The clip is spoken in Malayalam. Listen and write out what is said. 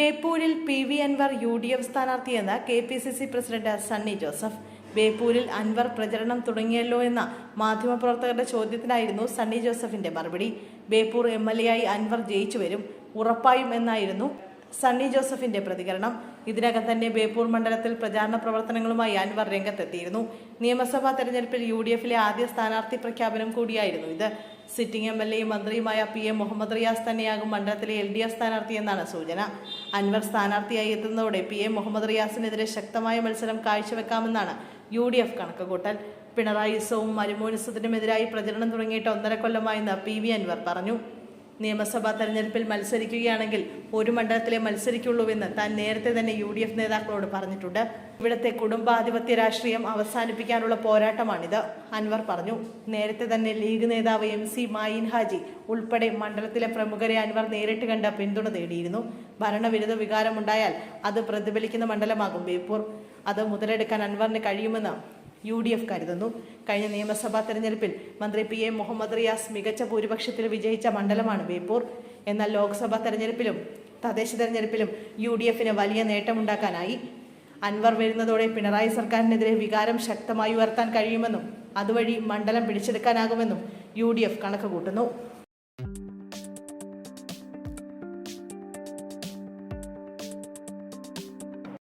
ബേപ്പൂരിൽ P V Anvar U D F സ്ഥാനാർത്ഥിയെന്ന് K P C C president Sunny Joseph. ബേപ്പൂരിൽ Anvar പ്രചരണം തുടങ്ങിയല്ലോ എന്ന മാധ്യമപ്രവർത്തകരുടെ ചോദ്യത്തിനായിരുന്നു സണ്ണി ജോസഫിന്റെ മറുപടി. ബേപ്പൂർ എം എൽ എ ആയി അൻവർ ജയിച്ചു വരും ഉറപ്പായും എന്നായിരുന്നു സണ്ണി ജോസഫിന്റെ പ്രതികരണം. ഇതിനകം തന്നെ ബേപ്പൂർ മണ്ഡലത്തിൽ പ്രചാരണ പ്രവർത്തനങ്ങളുമായി അൻവർ രംഗത്തെത്തിയിരുന്നു. നിയമസഭാ തെരഞ്ഞെടുപ്പിൽ യു ഡി എഫിലെ ആദ്യ സ്ഥാനാർത്ഥി പ്രഖ്യാപനം കൂടിയായിരുന്നു ഇത്. സിറ്റിംഗ് എം എൽ എയും മന്ത്രിയുമായ പി എം മുഹമ്മദ് റിയാസ് തന്നെയാകും മണ്ഡലത്തിലെ എൽ ഡി എഫ് സ്ഥാനാർത്ഥി എന്നാണ് സൂചന. അൻവർ സ്ഥാനാർത്ഥിയായി എത്തുന്നതോടെ പി എം മുഹമ്മദ് റിയാസിനെതിരെ ശക്തമായ മത്സരം കാഴ്ചവെക്കാമെന്നാണ് യു ഡി എഫ് കണക്കുകൂട്ടൽ. പിണറായിസവും മരുമോനിസത്തിനുമെതിരായി പ്രചരണം തുടങ്ങിയിട്ട് ഒന്നര കൊല്ലമായെന്ന് പി വി അൻവർ പറഞ്ഞു. നിയമസഭാ തെരഞ്ഞെടുപ്പിൽ മത്സരിക്കുകയാണെങ്കിൽ ഒരു മണ്ഡലത്തിലെ മത്സരിക്കുള്ളൂവെന്ന് താൻ നേരത്തെ തന്നെ യു ഡി എഫ് നേതാക്കളോട് പറഞ്ഞിട്ടുണ്ട്. ഇവിടുത്തെ കുടുംബാധിപത്യ രാഷ്ട്രീയം അവസാനിപ്പിക്കാനുള്ള പോരാട്ടമാണിത് അൻവർ പറഞ്ഞു. നേരത്തെ തന്നെ ലീഗ് നേതാവ് എം സി മായിൻ ഹാജി ഉൾപ്പെടെ മണ്ഡലത്തിലെ പ്രമുഖരെ അൻവർ നേരിട്ട് കണ്ട പിന്തുണ തേടിയിരുന്നു ഭരണവിരുദ്ധ വികാരമുണ്ടായാൽ അത് പ്രതിഫലിക്കുന്ന മണ്ഡലമാകും ബേപ്പൂർ. അത് മുതലെടുക്കാൻ അൻവറിന് കഴിയുമെന്ന് യു ഡി എഫ് കരുതുന്നു. കഴിഞ്ഞ നിയമസഭാ തെരഞ്ഞെടുപ്പിൽ മന്ത്രി പി എ മുഹമ്മദ് റിയാസ് മികച്ച ഭൂരിപക്ഷത്തിൽ വിജയിച്ച മണ്ഡലമാണ് ബേപ്പൂർ. എന്നാൽ ലോക്സഭാ തെരഞ്ഞെടുപ്പിലും തദ്ദേശ തെരഞ്ഞെടുപ്പിലും യു ഡി എഫിന് വലിയ നേട്ടമുണ്ടാക്കാനായി. അൻവർ വരുന്നതോടെ പിണറായി സർക്കാരിനെതിരെ വികാരം ശക്തമായി ഉയർത്താൻ കഴിയുമെന്നും അതുവഴി മണ്ഡലം പിടിച്ചെടുക്കാനാകുമെന്നും യു ഡി എഫ് കണക്ക് കൂട്ടുന്നു